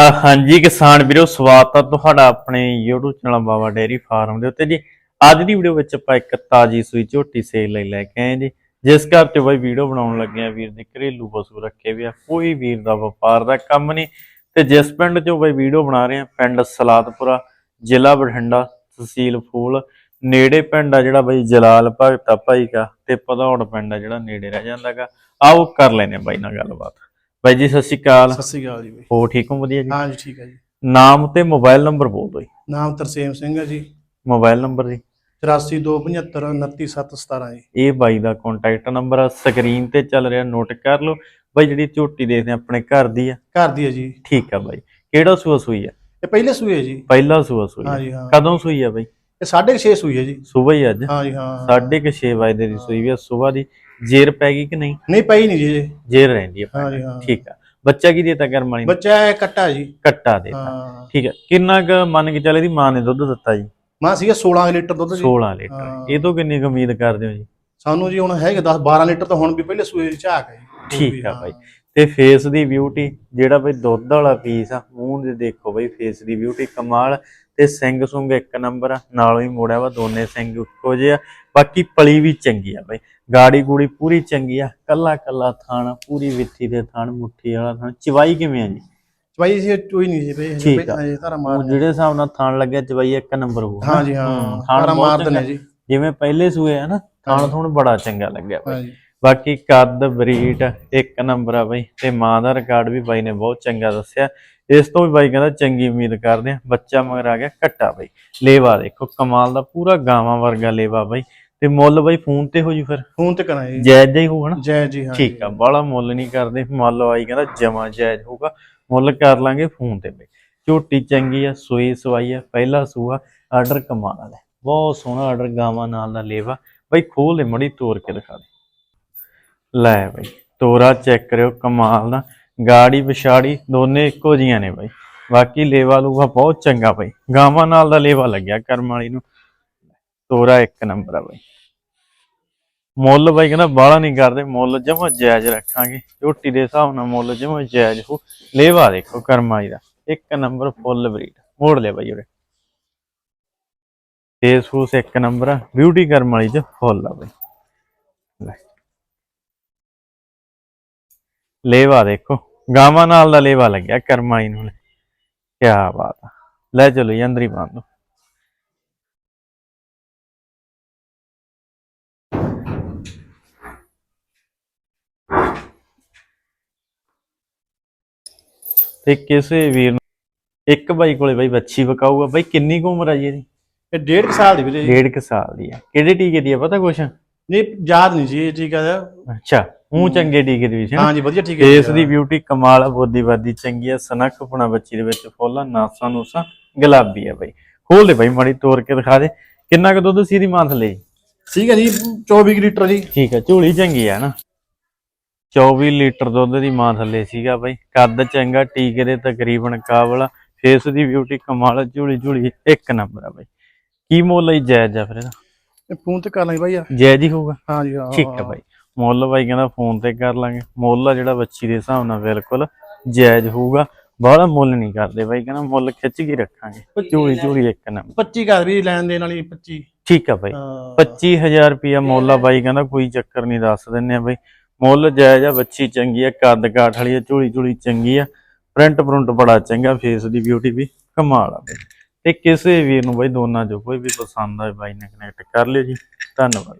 ਹਾਂਜੀ ਕਿਸਾਨ ਵੀਰੋ, ਸਵਾਗਤ ਹੈ ਤੁਹਾਡਾ ਆਪਣੇ YouTube channel Baba dairy farm ਦੇ ਉੱਤੇ ਜੀ। ਅੱਜ ਦੀ ਵੀਡੀਓ ਵਿੱਚ ਆਪਾਂ ਇੱਕ ਤਾਜੀ ਸੂਈ ਝੋਟੀ ਸੇਲ ਲਈ ਲੈ ਕੇ ਆਏ ਜੀ। ਜਿਸ ਘਰ ਤੇ ਬਾਈ ਵੀਡੀਓ ਬਣਾਉਣ ਲੱਗੇ ਆ, ਵੀਰ ਦੇ ਘਰੇਲੂ ਪਸ਼ੂ ਰੱਖੇ ਵੀ ਆ। ਕੋਈ ਵੀਰ ਦਾ ਵਪਾਰ ਦਾ ਕੰਮ ਨਹੀਂ। ਤੇ ਜਿਸ ਪਿੰਡ ਚੋਂ ਬਾਈ ਵੀਡੀਓ ਬਣਾ ਰਹੇ ਆ, ਪਿੰਡ ਸਲਾਦਪੁਰਾ, ਜ਼ਿਲ੍ਹਾ ਬਠਿੰਡਾ, ਤਹਿਸੀਲ ਫੂਲ। ਨੇੜੇ ਪਿੰਡ ਆ ਜਿਹੜਾ ਬਾਈ ਜਲਾਲ ਭਗਤਾ ਭਾਈ ਕਾ ਤੇ ਪਧੌੜ ਪਿੰਡ ਆ ਜਿਹੜਾ ਨੇੜੇ ਰਹਿ ਜਾਂਦਾਗਾ। ਆਓ ਕਰ ਲੈਨੇ ਬਾਈ ਨਾਲ ਗੱਲਬਾਤ। ਬਾਈ ਜੀ ਸਤਿ ਸ਼੍ਰੀ ਅਕਾਲ। ਸਤਿ ਸ੍ਰੀ ਅਕਾਲ ਜੀ ਬਈ। ਹੋ ਠੀਕ ਹੋ? ਵਧੀਆ ਜੀ? ਹਾਂ ਜੀ ਠੀਕ ਹੈ ਜੀ। ਨਾਮ ਤੇ ਮੋਬਾਈਲ ਨੰਬਰ ਬੋਲ ਦਿਓ ਜੀ। ਨਾਮ ਤਰਸੇਮ ਸਿੰਘ ਹੈ ਜੀ। ਮੋਬਾਈਲ ਨੰਬਰ ਜੀ। 8427 29717 ਜੀ। ਇਹ ਬਾਈ ਦਾ ਕੰਟੈਕਟ ਨੰਬਰ ਸਕਰੀਨ ਤੇ ਚੱਲ ਰਿਹਾ ਨੋਟ ਕਰ ਲਓ। ਬਾਈ ਜਿਹੜੀ ਝੋਟੀ ਦੇਖਦੇ ਆ ਆਪਣੇ ਘਰ ਦੀ ਆ। ਘਰ ਦੀ ਹੈ ਜੀ। ਠੀਕ ਆ ਬਾਈ। ਕਿਹੜਾ ਸੂਆ ਸੂਈ ਆ? ਇਹ ਪਹਿਲੇ ਸੂਏ ਹੈ ਜੀ। ਪਹਿਲਾ ਸੂਆ ਸੂਈ ਆ। ਹਾਂ ਜੀ ਹਾਂ। ਕਦੋਂ ਸੂਈ ਆ ਬਾਈ? ਇਹ 6.5 ਸੂਈ ਹੈ ਜੀ। ਸਵੇਰ ਹੀ ਅੱਜ। ਹਾਂ ਜੀ ਹਾਂ। 6:30 ਵਜੇ ਦੀ ਸੂਈ ਵੀ ਆ। ਸਵੇਰ ਦੀ ਜੇਰ ਪੈ ਗਈ ਕਿ ਨਹੀਂ? ਨਹੀਂ ਪਈ ਨਹੀਂ ਜੀ। ਜੇਰ ਰਹਿੰਦੀ ਹਾਂ ਜੀ ਹਾਂ। ਠੀਕ ਆ। ਬੱਚਾ ਕੀ ਦੇਤਾ ਕਰਮਾਣੀ ਨੇ ਬੱਚਾ ਇਹ ਕੱਟਾ ਜੀ। ਕੱਟਾ ਦੇਤਾ। ਹਾਂ। ਠੀਕ ਆ। ਕਿੰਨਾ ਕੁ ਮੰਨ ਕੇ ਚੱਲੇ ਦੀ ਮਾਂ ਨੇ ਦੁੱਧ ਦਿੱਤਾ ਜੀ? ਮਾਂ ਸੀਗਾ 16 ਲੀਟਰ ਦੁੱਧ ਜੀ। 16 ਲੀਟਰ। ਹਾਂ। ਇਹ ਤੋਂ ਕਿੰਨੀ ਕੁ ਉਮੀਦ ਕਰਦੇ ਹੋ ਜੀ? ਸਾਨੂੰ ਜੀ ਹੁਣ ਹੈਗੇ 10 12 ਲੀਟਰ ਤਾਂ ਹੁਣ ਵੀ ਪਹਿਲੇ ਸੂਏ ਝਾਕ ਹੈ ਠੀਕ ਆ ਹਾਂ। ਬਾਈ ਤੇ ਫੇਸ ਦੀ ਬਿਊਟੀ ਜਿਹੜਾ ਬਈ ਦੁੱਧ ਵਾਲਾ ਪੀਸ ਆ ਮੂੰਹ ਦੇ ਦੇਖੋ ਬਈ ਫੇਸ ਦੀ ਬਿਊਟੀ ਕਮਾਲ। ਤੇ ਸਿੰਘ ਸੁੰਗ ਇੱਕ ਨੰਬਰ ਆ ਨਾਲੋਂ ਹੀ ਮੋੜਿਆ ਵਾ ਦੋਨੇ ਸਿੰਘ ਇੱਕੋ ਜਿਹੇ ਆ। ਬਾਕੀ ਪਲੀ ਵੀ ਚੰਗੀ ਆ ਬਈ। ਗਾੜੀ ਗੂੜੀ ਪੂਰੀ ਚੰਗੀ ਆ। ਕੱਲਾ ਕੱਲਾ ਥਾਣ ਪੂਰੀ ਵਿੱਥੀ ਦੇ ਥਾਣ ਮੁੱਠੀ ਵਾਲਾ ਥਾਣ ਚਵਾਈ ਕਿਵੇਂ ਆ ਜੀ? ਚਵਾਈ ਜੀ ਕੋਈ ਨਹੀਂ ਜੀ ਬਈ। ਹਜੇ ਧਾਰਾ ਮਾਰ ਜਿਹੜੇ ਹਿਸਾਬ ਨਾਲ ਥਾਣ ਲੱਗਿਆ ਚਵਾਈ ਇੱਕ ਨੰਬਰ ਹਾਂ ਜੀ ਹਾਂ ਹੂੰ, ਥਾਣ ਧਾਰਾ ਬਹੁਤ ਮਾਰ ਦਿੰਦੇ ਚੰਗਾ। ਜੀ। ਜਿਵੇਂ ਪਹਿਲੇ ਸੂਏ ਆ ਨਾ ਥਾਣ ਥੁਣ ਬੜਾ ਚੰਗਾ ਲੱਗਿਆ ਬਈ। ਹਾਂ ਜੀ ਬਾਕੀ ਕੱਦ ਬਰੀਡ ਇੱਕ ਨੰਬਰ ਆ ਬਾਈ ਤੇ ਮਾਂ ਦਾ ਰਿਕਾਰਡ ਵੀ ਬਾਈ ਨੇ ਬਹੁਤ ਚੰਗਾ ਦੱਸਿਆ। ਇਸ ਤੋਂ ਵੀ ਬਾਈ ਕਹਿੰਦਾ ਚੰਗੀ ਉਮੀਦ ਕਰਦੇ ਆ ਬੱਚਾ ਮਗਰ ਆ ਗਿਆ ਕੱਟਾ ਬਾਈ। ਲੇਵਾ ਦੇਖੋ ਕਮਾਲ ਦਾ ਪੂਰਾ ਗਾਵਾਂ ਵਰਗਾ ਲੇਵਾ ਬਾਈ। ਤੇ ਮੁੱਲ ਬਾਈ ਫੋਨ ਤੇ ਹੋ ਜੂ ਫਿਰ? ਫੋਨ ਤੇ ਕਰਾਂ ਜੀ। ਜਾਇਜ਼ ਹੀ ਹੋਊਗਾ ਨਾ? ਜੈ ਜੀ ਹਾਂ ਠੀਕ ਆ ਬਾਹਲਾ ਮੁੱਲ ਨਹੀਂ ਕਰਦੇ। ਮੁੱਲ ਆਈ ਕਹਿੰਦਾ ਜਮਾ ਜਾਇਜ਼ ਹੋਊਗਾ। ਮੁੱਲ ਕਰ ਲਾਂਗੇ ਫੋਨ ਤੇ ਬਾਈ। ਝੋਟੀ ਚੰਗੀ ਆ ਸੂਈ ਸਵਾਈ ਆ ਪਹਿਲਾ ਸੂਆ ਆਰਡਰ ਕਮਾਲ ਵਾਲਾ ਹੈ। ਬਹੁਤ ਸੋਹਣਾ ਆਰਡਰ ਗਾਵਾਂ ਨਾਲ ਦਾ ਲੇਵਾ। ਬਾਈ ਖੋਲ ਦੇ ਮੜੀ ਤੋੜ ਕੇ ਦਿਖਾ ਦੇ। ਲੈ ਬਾਈ, ਤੋਰਾ ਚੈੱਕ ਕਰਿਓ, ਕਮਾਲ ਦਾ। ਗਾੜੀ ਵਿਛਾੜੀ ਦੋਨੇ ਇੱਕੋ ਜੀਆਂ ਨੇ ਬਾਈ। ਬਾਕੀ ਲੇਵਾ ਲੂਗਾ ਬਹੁਤ ਚੰਗਾ ਬਾਈ। ਗਾਵਾਂ ਨਾਲ ਦਾ ਲੇਵਾ ਲੱਗਿਆ ਕਰਮ ਵਾਲੀ ਨੂੰ। ਤੋਰਾ ਇੱਕ ਨੰਬਰ ਆ ਬਾਈ। ਮੁੱਲ ਬਾਈ ਕਹਿੰਦਾ ਬਾਹਲਾ ਨਹੀਂ ਕਰਦੇ, ਮੁੱਲ ਜਮਾ ਜਾਇਜ਼ ਰੱਖਾਂਗੇ। ਝੋਟੀ ਦੇ ਹਿਸਾਬ ਨਾਲ ਮੁੱਲ ਜਮਾ ਜਾਇਜ਼ ਹੋ। ਲੇਵਾ ਦੇਖੋ ਕਰਮ ਵਾਲੀ ਦਾ। ਇੱਕ ਨੰਬਰ ਫੁੱਲ ਬਰੀਡ। ਮੋੜ ਲਿਆ ਬਾਈ ਉਰੇ। ਫੇਸ ਫੂਸ ਇੱਕ ਨੰਬਰ ਆ। ਬਿਊਟੀ ਕਰਮ ਵਾਲੀ ਚ ਫੁੱਲ ਆ ਬਾਈ। ਲੈ। ਲੇਵਾ ਦੇਖੋ ਗਾਵਾਂ ਨਾਲ ਦਾ ਲੇਵਾ ਲੱਗਿਆ ਕਰਮ ਵਾਲੀ ਨੂੰ ਕੀ ਬਾਤ ਆ। ਲੈ ਚਲੋ ਜੀ ਅੰਦਰ ਹੀ ਬੰਦ ਦੋ। ਤੇ ਕਿਸੇ ਵੀਰ ਨੂੰ ਇੱਕ ਬਾਈ ਕੋਲੇ ਬਾਈ ਬੱਚੀ ਵਕਾਊਗਾ। ਬਾਈ ਕਿੰਨੀ ਕੁ ਉਮਰ ਆ ਜੀ ਇਹਦੀ? ਇਹ ਡੇਢ ਕੁ ਸਾਲ ਦੀ ਵੀਰੇ। ਡੇਢ ਕੁ ਸਾਲ ਦੀ ਆ। ਕਿਹੜੇ ਟੀਕੇ ਦੀ ਆ ਪਤਾ ਕੁਛ? ਨਹੀਂ ਯਾਦ ਨਹੀਂ ਜੀ ਇਹ ਠੀਕ ਹੈ ਅੱਛਾ। ਮੂੰਹ ਚੰਗੇ ਟੀਕੇ ਦੀ ਸੀ ਹਾਂ ਜੀ ਵਧੀਆ ਠੀਕ ਹੈ ਫੇਸ ਦੀ ਬਿਊਟੀ ਕਮਾਲ ਆ ਬੋਦੀ ਬਾਦੀ ਚੰਗੀ ਆ ਸਨੱਖ ਪੁਣਾ ਬੱਚੀ ਦੇ ਵਿੱਚ ਫੁੱਲ ਆ ਨਾਸਾਂ ਨੂਸਾਂ ਗੁਲਾਬੀ ਆ ਬਾਈ। ਖੋਲ ਦੇ ਬਾਈ ਮਾੜੀ ਤੋੜ ਕੇ ਦਿਖਾ ਦੇ। ਕਿੰਨਾ ਕੁ ਦੁੱਧ ਸੀ ਦੀ ਥੱਲੇ ਠੀਕ ਹੈ ਜੀ 24 ਕੁ ਲੀਟਰ ਜੀ। ਠੀਕ ਆ ਝੋਲੀ ਚੰਗੀ ਆ ਨਾ? 24 ਲੀਟਰ ਦੁੱਧ ਦੀ ਮਾਂ ਥੱਲੇ ਸੀਗਾ ਬਾਈ। ਕੱਦ ਚੰਗਾ ਟੀਕੇ ਦੇ ਤਕਰੀਬਨ ਕਾਬਲ ਆ। ਫੇਸ ਦੀ ਬਿਊਟੀ ਕਮਾਲ ਆ ਝੋਲੀ ਝੋਲੀ ਇੱਕ ਨੰਬਰ ਆ ਬਾਈ। ਕੀ ਮੁੱਲ ਹੈ ਜਾਇਜ਼ ਆ ਫਿਰ ਇਹਦਾ? ਇਹ ਫੋਨ ਤੇ ਕਰ ਲਾਂਗੇ ਭਾਈ ਯਾਰ। ਜਾਇਜ਼ ਹੀ ਹੋਊਗਾ? ਹਾਂ ਜੀ ਹਾਂ ਠੀਕ ਹੈ। ਬਾਈ। ਮੁੱਲ ਬਾਈ ਕਹਿੰਦਾ ਫੋਨ ਤੇ ਕਰ ਲਾਂਗੇ। ਮੁੱਲ ਆ ਜਿਹੜਾ ਬੱਚੀ ਦੇ ਹਿਸਾਬ ਨਾਲ ਬਿਲਕੁਲ ਜਾਇਜ਼ ਹੋਊਗਾ। ਬਾਹਲਾ ਮੁੱਲ ਨਹੀਂ ਕਰਦੇ ਬਾਈ ਕਹਿੰਦਾ ਮੁੱਲ ਖਿੱਚ ਕੇ ਰੱਖਾਂਗੇ। ਝੋਲੀ ਝੋਲੀ ਇੱਕ ਨੰਬਰ। 25 ਘਰ ਵੀ ਲੈਣ ਦੇਣ ਵਾਲੀ 25 ਠੀਕ ਆ ਬਾਈ। ਹਾਂ। 25000 ਰੁਪਿਆ ਮੁੱਲ ਆ ਬਾਈ ਕਹਿੰਦਾ ਕੋਈ ਚੱਕਰ ਨਹੀਂ ਦੱਸ ਦਿੰਨੇ ਆ ਬਾਈ। ਮੁੱਲ ਜਾਇਜ਼ ਆ ਬੱਚੀ ਚੰਗੀ ਆ ਕੱਦ ਕਾਠ ਵਾਲੀ ਆ ਝੋਲੀ ਝੋਲੀ ਚੰਗੀ ਆ। ਪ੍ਰਿੰਟ ਪ੍ਰਿੰਟ ਬੜਾ ਚੰਗਾ ਫੇਸ ਦੀ ਬਿਊਟੀ ਵੀ ਕਮਾਲ ਆ ਤੇ ਕਿਸੇ ਵੀਰ ਨੂੰ ਬਾਈ ਦੋਨਾਂ ਚੋਂ ਕੋਈ ਵੀ ਪਸੰਦ ਆਏ ਬਾਈ ਨਾਲ ਕਨੈਕਟ ਕਰ ਲਿਓ ਜੀ। ਧੰਨਵਾਦ।